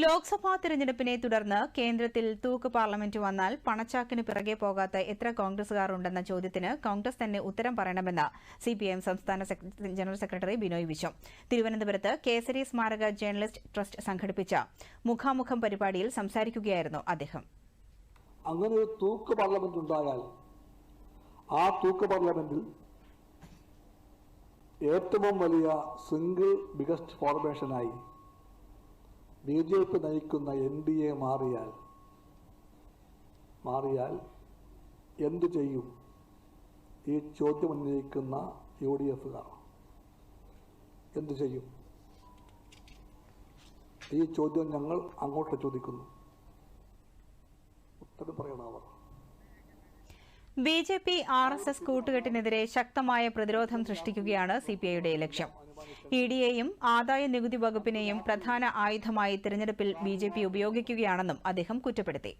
ലോക്സഭാ തിരഞ്ഞെടുപ്പിനെ തുടർന്ന് കേന്ദ്രത്തിൽ തൂക്ക് പാർലമെന്റ് വന്നാൽ പണച്ചാക്കിന് പിറകെ പോകാത്ത എത്ര കോൺഗ്രസുകാർ ഉണ്ടെന്ന ചോദ്യത്തിന് കോൺഗ്രസ് തന്നെ ഉത്തരം പറയണമെന്ന് സിപിഐഎം സംസ്ഥാന ജനറൽ സെക്രട്ടറി ബിനോയ് വിശ്വം. തിരുവനന്തപുരത്ത് കേസരി സ്മാരക ജേർണലിസ്റ്റ് ട്രസ്റ്റ് സംഘടിപ്പിച്ച മുഖാമുഖം പരിപാടിയിൽ സംസാരിക്കുകയായിരുന്നു അദ്ദേഹം. അങ്ങനെ ഒരു തൂക്ക് പാർലമെന്റ് ഉണ്ടായാൽ ആ തൂക്ക് പാർലമെന്റിൽ ഏറ്റവും വലിയ സിംഗിൾ ബിഗസ്റ്റ് ഫോർമേഷനായി ബി ജെ പി നയിക്കുന്ന എൻ ഡി എ മാറിയാൽ മാറിയാൽ എന്തു ചെയ്യും? ഈ ചോദ്യം ഉന്നയിക്കുന്ന യു ഡി എഫുകാർ എന്തു ചെയ്യും? ഈ ചോദ്യം ഞങ്ങൾ അങ്ങോട്ട് ചോദിക്കുന്നു. ഉത്തരം പറയണം അവർ. B J P R S S കൂട്ടുകെട്ടിനെതിരെ ശക്തമായ പ്രതിരോധം സൃഷ്ടിക്കുകയാണ് സിപിഐയുടെ ലക്ഷ്യം. ഇ ഡിയെയും ആദായ നികുതി വകുപ്പിനെയും പ്രധാന ആയുധമായി തിരഞ്ഞെടുപ്പിൽ ബി ഉപയോഗിക്കുകയാണെന്നും അദ്ദേഹം കുറ്റപ്പെടുത്തി.